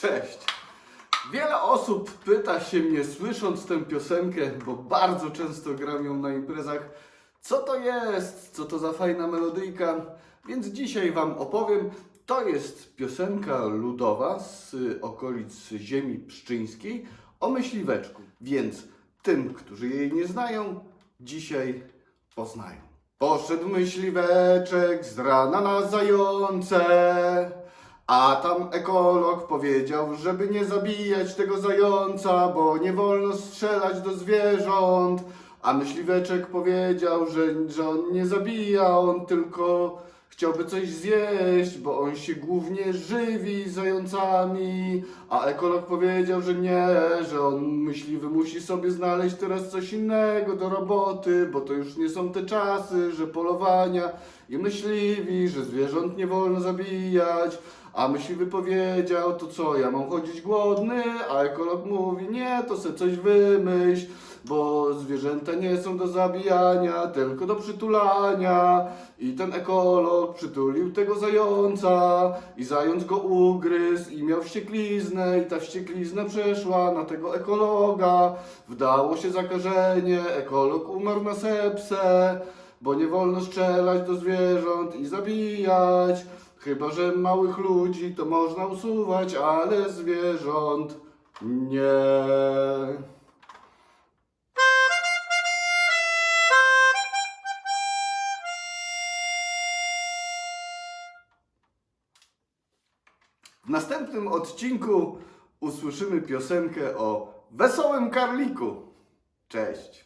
Cześć. Wiele osób pyta się mnie, słysząc tę piosenkę, bo bardzo często gram ją na imprezach, co to jest, co to za fajna melodyjka, więc dzisiaj Wam opowiem. To jest piosenka ludowa z okolic ziemi pszczyńskiej o myśliweczku, więc tym, którzy jej nie znają, dzisiaj poznają. Poszedł myśliweczek z rana na zające, a tam ekolog powiedział, żeby nie zabijać tego zająca, bo nie wolno strzelać do zwierząt. A myśliweczek powiedział, że, że on nie zabija, on tylko chciałby coś zjeść, bo on się głównie żywi zającami. A ekolog powiedział, że nie, że on myśliwy musi sobie znaleźć teraz coś innego do roboty, bo to już nie są te czasy, że polowania i myśliwi, że zwierząt nie wolno zabijać. A myśliwy powiedział, to co, ja mam chodzić głodny? A ekolog mówi, nie, to se coś wymyśl, bo zwierzęta nie są do zabijania, tylko do przytulania. I ten ekolog przytulił tego zająca i zając go ugryzł i miał wściekliznę i ta wścieklizna przeszła na tego ekologa. Wdało się zakażenie, ekolog umarł na sepsę, bo nie wolno strzelać do zwierząt i zabijać. Chyba, że małych ludzi to można usuwać, ale zwierząt nie. W następnym odcinku usłyszymy piosenkę o wesołym karliku. Cześć.